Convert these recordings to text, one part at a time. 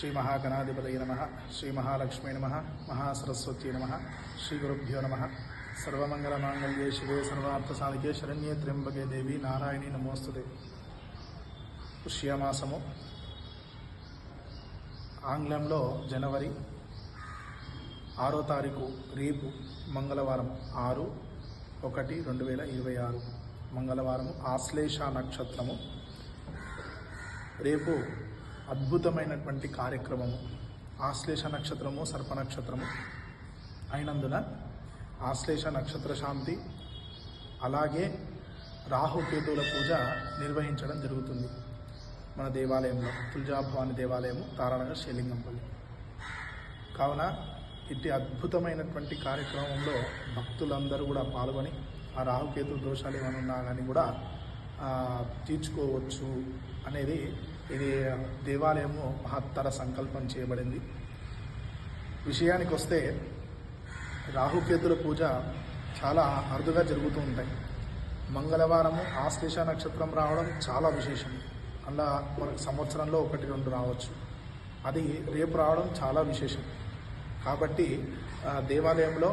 శ్రీ మహాగణాధిపతయ నమ శ్రీ మహాలక్ష్మీ నమ మహాసరస్వతి నమ శ్రీ గురుభ్యో నమ. సర్వమంగళమాంగళ్యే శివే సర్వార్థసాధికే శరణ్యే త్ర్యంబకే దేవి నారాయణి నమోస్తుతే. పుష్యమాసము. ఆంగ్లంలో జనవరి ఆరో తారీఖు రేపు మంగళవారం ఆరు ఒకటి రెండు వేల ఇరవై ఆరు. మంగళవారము ఆశ్లేష నక్షత్రము. రేపు అద్భుతమైనటువంటి కార్యక్రమము. ఆశ్లేష నక్షత్రము సర్ప నక్షత్రము. అయినందున ఆశ్లేష నక్షత్ర శాంతి అలాగే రాహుకేతువుల పూజ నిర్వహించడం జరుగుతుంది. మన దేవాలయంలో తులజాభవాని దేవాలయము తారానగర్ శేలింగంపల్లి. కావున ఇట్టి అద్భుతమైనటువంటి కార్యక్రమంలో భక్తులందరూ కూడా పాల్గొని ఆ రాహుకేతు దోషాలు ఏమైనా ఉన్నా కానీ కూడా తీర్చుకోవచ్చు అనేది ఇది దేవాలయము మహత్తర సంకల్పం చేయబడింది. విషయానికి వస్తే రాహుకేతుల పూజ చాలా అరుదుగా జరుగుతూ ఉంటాయి. మంగళవారము ఆశ్లేష నక్షత్రం రావడం చాలా విశేషం. అలా మనకు సంవత్సరంలో ఒకటి రెండు రావచ్చు. అది రేపు రావడం చాలా విశేషం. కాబట్టి దేవాలయంలో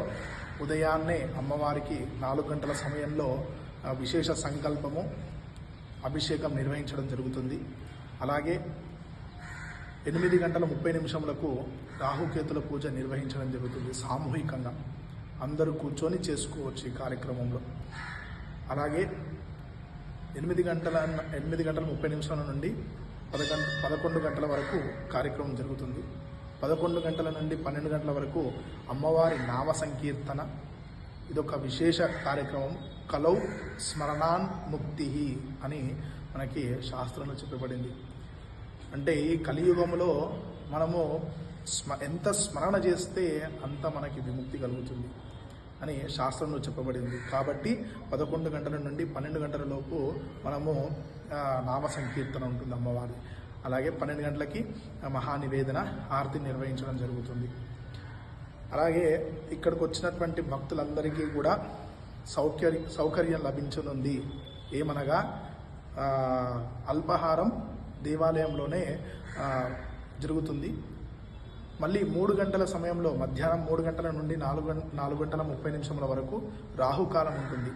ఉదయాన్నే అమ్మవారికి నాలుగు గంటల సమయంలో విశేష సంకల్పము అభిషేకం నిర్వహించడం జరుగుతుంది. అలాగే ఎనిమిది గంటల ముప్పై నిమిషములకు రాహుకేతుల పూజ నిర్వహించడం జరుగుతుంది సామూహికంగా. అందరూ కూర్చొని చేసుకోవచ్చు ఈ కార్యక్రమంలో. అలాగే ఎనిమిది గంటల ఎనిమిది గంటల ముప్పై నిమిషాల నుండి పదకొండు పదకొండు గంటల వరకు కార్యక్రమం జరుగుతుంది. పదకొండు గంటల నుండి పన్నెండు గంటల వరకు అమ్మవారి నామ సంకీర్తన. ఇదొక విశేష కార్యక్రమం. కలౌ స్మరణాన్ ముక్తి అని మనకి శాస్త్రంలో చెప్పబడింది. అంటే ఈ కలియుగంలో మనము స్మ ఎంత స్మరణ చేస్తే అంత మనకి విముక్తి కలుగుతుంది అని శాస్త్రంలో చెప్పబడింది. కాబట్టి పదకొండు గంటల నుండి పన్నెండు గంటల లోపు మనము నామ సంకీర్తన ఉంటుంది అమ్మవారి. అలాగే పన్నెండు గంటలకి మహానివేదన ఆరతి నిర్వహించడం జరుగుతుంది. అలాగే ఇక్కడికి వచ్చినటువంటి భక్తులందరికీ కూడా సౌకర్య సౌకర్యం లభించనుంది. ఏమనగా అల్పాహారం దేవాలయంలోనే జరుగుతుంది. మళ్ళీ మూడు గంటల సమయంలో మధ్యాహ్నం మూడు గంటల నుండి నాలుగు గం- నాలుగు గంటల ముప్పై నిమిషముల వరకు రాహుకాలం ఉంటుంది.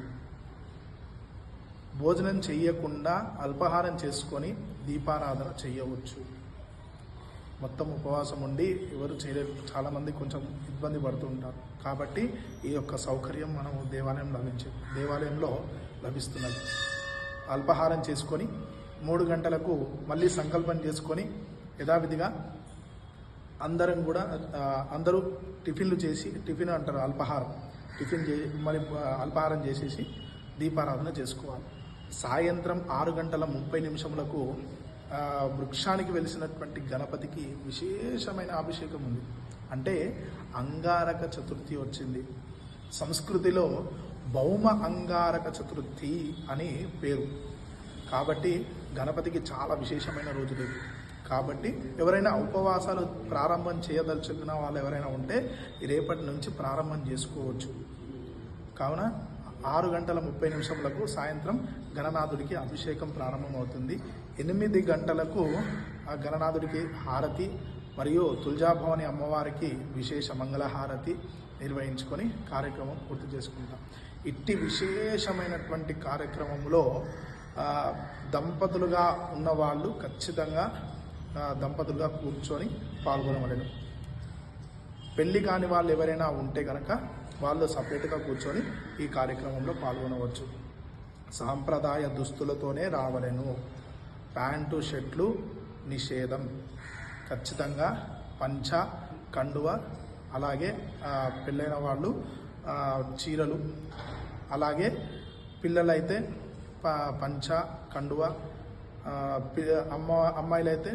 భోజనం చేయకుండా అల్పాహారం చేసుకొని దీపారాధన చేయవచ్చు మొత్తం ఉపవాసం ఉండి ఎవరు చేయలేరు. చాలామంది కొంచెం ఇబ్బంది పడుతూ ఉంటారు కాబట్టి ఈ యొక్క సౌకర్యం మనం దేవాలయం లభించే దేవాలయంలో లభిస్తున్నది. అల్పాహారం చేసుకొని మూడు గంటలకు మళ్ళీ సంకల్పం చేసుకొని యథావిధిగా అందరం కూడా అందరూ టిఫిన్లు చేసి టిఫిన్ అంటారు అల్పాహారం. టిఫిన్ చే మరి అల్పహారం అల్పాహారం చేసేసి దీపారాధన చేసుకోవాలి. సాయంత్రం ఆరు గంటల ముప్పై నిమిషములకు వృక్షానికి వెలిసినటువంటి గణపతికి విశేషమైన అభిషేకం ఉంది. అంటే అంగారక చతుర్థి వచ్చింది. సంస్కృతిలో భౌమ అంగారక చతుర్థి అని పేరు. కాబట్టి గణపతికి చాలా విశేషమైన రోజు లేదు కాబట్టి ఎవరైనా ఉపవాసాలు ప్రారంభం చేయదలుచుకున్న వాళ్ళు ఎవరైనా ఉంటే రేపటి నుంచి ప్రారంభం చేసుకోవచ్చు. కావున ఆరు గంటల ముప్పై నిమిషములకు సాయంత్రం గణనాథుడికి అభిషేకం ప్రారంభమవుతుంది. ఎనిమిది గంటలకు ఆ గణనాథుడికి హారతి మరియు తుల్జాభవాని అమ్మవారికి విశేష మంగళహారతి నిర్వహించుకొని కార్యక్రమం పూర్తి చేసుకుంటాం. ఇట్టి విశేషమైనటువంటి కార్యక్రమంలో దంపతులుగా ఉన్నవాళ్ళు ఖచ్చితంగా దంపతులుగా కూర్చొని పాల్గొనవలను. పెళ్ళి కాని వాళ్ళు ఎవరైనా ఉంటే కనుక వాళ్ళు సపరేట్గా కూర్చొని ఈ కార్యక్రమంలో పాల్గొనవచ్చు. సాంప్రదాయ దుస్తులతోనే రావలెను. ప్యాంటు షర్ట్లు నిషేధం. ఖచ్చితంగా పంచ కండువ అలాగే పెళ్ళైన వాళ్ళు చీరలు. అలాగే పిల్లలైతే ప- పంచ కండువ పి- అమ్మ అమ్మాయిలైతే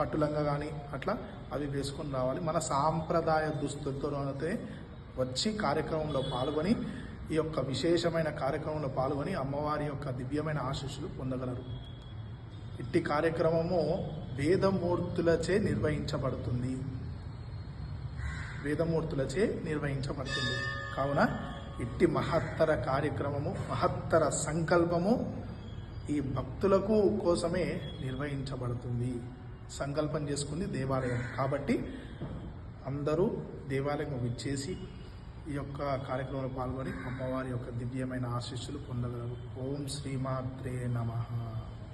పట్టులంగా కానీ అట్లా అవి వేసుకొని రావాలి. మన సాంప్రదాయ దుస్తులతోనైతే వచ్చి కార్యక్రమంలో పాల్గొని ఈ యొక్క విశేషమైన కార్యక్రమంలో పాల్గొని అమ్మవారి యొక్క దివ్యమైన ఆశీస్సులు పొందగలరు. ఇట్టి కార్యక్రమము వేదమూర్తులచే నిర్వహించబడుతుంది. వేదమూర్తులచే నిర్వహించబడుతుంది. కావున ఇట్టి మహత్తర కార్యక్రమము మహత్తర సంకల్పము ఈ భక్తులకు కోసమే నిర్వహించబడుతుంది. సంకల్పం చేసుకుంది దేవాలయం. కాబట్టి అందరూ దేవాలయం విచ్చేసి ఈ యొక్క కార్యక్రమంలో పాల్గొని అమ్మవారి యొక్క దివ్యమైన ఆశీస్సులు పొందగలరు. ఓం శ్రీమాత్రే నమ.